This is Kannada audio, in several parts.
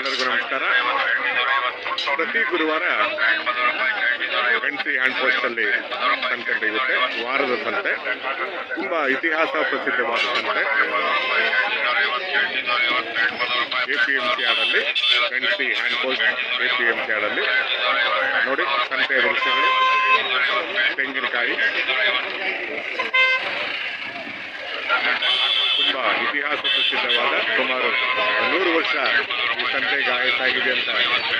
ಎಲ್ಲರಿಗೂ ನಮಸ್ಕಾರ. ಪ್ರತಿ ಗುರುವಾರ ಗಣಸಿ ಹ್ಯಾಂಡ್ ಪೋಸ್ಟ್ ಅಲ್ಲಿ ಸಂತೆ ನಡೆಯುತ್ತೆ ವಾರದ ಸಂತೆ. ತುಂಬಾ ಇತಿಹಾಸ ಪ್ರಸಿದ್ಧವಾದ ಸಂತೆ. ಎ ಪಿ ಎಂ ಸಿ ಆಡಲ್ಲಿ ಗಣಸಿ hand post A P M C ಆಡಲ್ಲಿ ನೋಡಿ ಸಂತೆ ದೃಶ್ಯಗಳು. ತೆಂಗಿನಕಾಯಿ. ತುಂಬಾ ಇತಿಹಾಸ ಪ್ರಸಿದ್ಧವಾದ ಸುಮಾರು ನೂರು ವರ್ಷ ಈ ಸಂತೆಗೆ ಆಯಸ್ಸಾಗಿದೆ ಅಂತ ಹೇಳ್ತಾರೆ.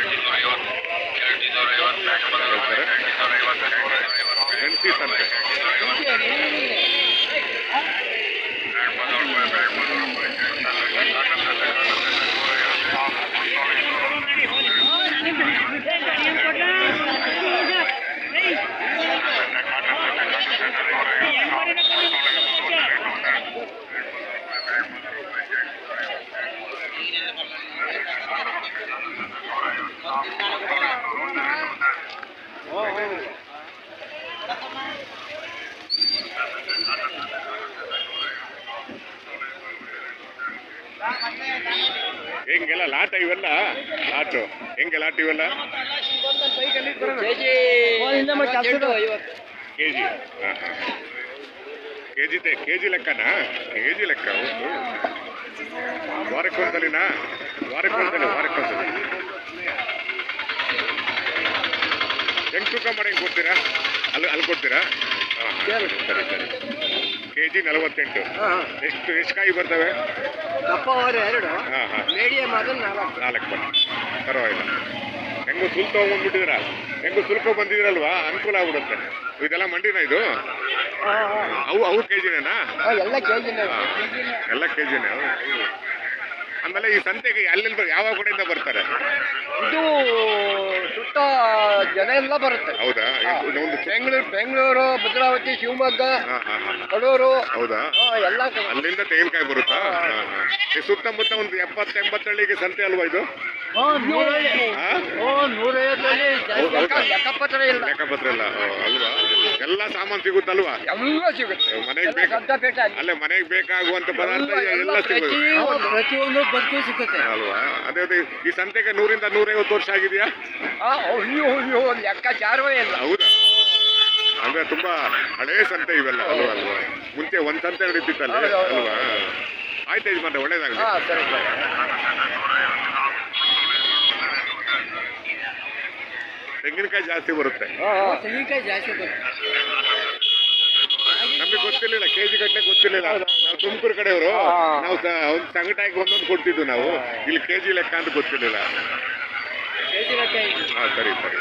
ಸಂತೆ ಹೆಂಗೆಲ್ಲ ಲಾಟ ಇವೆಲ್ಲ? ಲಾಟು. ಹೆಂಗೆ ಲಾಟ ಇವೆಲ್ಲ? ಕೆ ಜಿ ಹಾಂ ಹಾಂ. ಕೆ ಜಿ ಕೆ ಜಿ ಲೆಕ್ಕನಾ? ಕೆ ಜಿ ಲೆಕ್ಕ ಹೌದು. ವಾರಕ್ಕೊಂದ್ಸಲಿನಾ? ವಾರಕ್ಕೊಂದ್ಸಲಿ ವಾರಕ್ಕೊಂದ್ಸಲಿ. ಹೆಂಗ್ ತೂಕ ಮಾಡಿ ಹೆಂಗೆ ಕೊಡ್ತೀರಾ? ಅಲ್ಲಿ ಅಲ್ಲಿ ಕೊಡ್ತೀರಾ? ಹಾಂ ಸರಿ ಸರಿ. ಕೆ ಜಿ ನಲವತ್ತೆಂಟು. ಎಷ್ಟು ಎಷ್ಟು ಕಾಯಿ ಬರ್ತವೆ? ದಪ್ಪ ಅವರೆ ಎರಡು ಹಾಂ ಹಾಂ. ಮೀಡಿಯಂ ಆದ್ರೆ ನಾಲ್ಕು. ನಾಲ್ಕು ಬನ್ನಿ. ಪರವಾಗಿಲ್ಲ. ಹೆಂಗು ಸುಲ್ಕ ತೊಗೊಂಡ್ಬಿಟ್ಟಿದ್ದೀರಾ ಹೆಂಗು ಸುಲ್ಕ ಬಂದಿದ್ದೀರಲ್ವಾ? ಅನುಕೂಲ ಆಗ್ಬಿಡುತ್ತೆ ಇದೆಲ್ಲ ಮಂಡಿನ ಇದು? ಅವು ಅವು ಕೆ ಜಿನೇನಾ ಎಲ್ಲ ಹಾ. ಎಲ್ಲ ಕೆ ಜಿನೇ ಆಮೇಲೆ ಈ ಸಂತೆಗೆ ಅಲ್ಲೆಲ್ಲಿ ಯಾವ ಕಡೆಯಿಂದ ಬರ್ತಾರೆ? ಇದು ಸುತ್ತ ಜನ ಎಲ್ಲ ಬರುತ್ತೆ. ಹೌದಾ? ಒಂದು ಬೆಂಗಳೂರು ಬೆಂಗಳೂರು ಭದ್ರಾವತಿ ಶಿವಮೊಗ್ಗ ಕಡೂರು. ಹೌದಾ? ಎಲ್ಲ ಅಲ್ಲಿಂದ ತೆಂಗಿನಕಾಯಿ ಬರುತ್ತಾ? ಸುತ್ತಮುತ್ತ ಒಂದು ಎಪ್ಪತ್ತು ಎಂಬತ್ತಳ್ಳಿಗೆ ಸಂತೆ ಅಲ್ವಾ ಇದು? ಲೆಕ್ಕಪತ್ರ ಇಲ್ಲ. ಲೆಕ್ಕಪತ್ರ ಇಲ್ಲ. ಅಲ್ವಾ? ಎಲ್ಲ ಸಾಮಾನು ಸಿಗುತ್ತಲ್ವಾ? ಎಲ್ಲ ಸಿಗುತ್ತೆ. ಮನೆಗೆ ಬೇಕು ಅಲ್ಲೇ. ಮನೆಗೆ ಬೇಕಾಗುವಂತ ಪದಾರ್ಥ ಎಲ್ಲ- ಸಿಗುತ್ತೆ ಪ್ರತಿಯೊಂದು ಬದುಕು ಸಿಗುತ್ತೆ. ಅಲ್ವಾ? ಅದೇ ಅದೇ ಈ ಸಂತೆಗೆ ನೂರಿಂದ ನೂರೈವತ್ತು ವರ್ಷ ಆಗಿದೆಯಾ? ಲೆಕ್ಕಾಚಾರವೇ ಇಲ್ಲ. ಹೌದಾ? ಅಂದ್ರೆ ತುಂಬಾ ಹಳೇ ಸಂತೆ ಇವೆಲ್ಲ ಅಲ್ವಾ ಅಲ್ವಾ? ಮುಂಚೆ ಒಂದ್ ಸಂತೆ ನಡೀತಿತ್ತಲ್ಲ. ಅಲ್ವಾ? ಆಯ್ತು ಮತ್ತೆ ಒಳ್ಳೇದಾಗಲಿ ಹಾ ಸರಿ ಸರಿ ತೆಂಗಿನಕಾಯಿ ಜಾಸ್ತಿ ಬರುತ್ತೆ. ತೆಂಗಿನಕಾಯಿ ಜಾಸ್ತಿ ಬರುತ್ತೆ. ನಮಗೆ ಗೊತ್ತಿರ್ಲಿಲ್ಲ ಕೆಜಿ ಗಟ್ಟಲೆ ಗೊತ್ತಿರ್ಲಿಲ್ಲ. ನಾವು ತುಮಕೂರು ಕಡೆಯವರು ನಾವು ಒಂದು ಸಂಘಟಾಗಿ ಒಂದೊಂದು ಕೊಡ್ತಿದ್ವು ನಾವು. ಇಲ್ಲಿ ಕೆಜಿ ಲೆಕ್ಕ ಅಂತ ಗೊತ್ತಿರ್ಲಿಲ್ಲ. ಹಾ ಸರಿ ಸರಿ.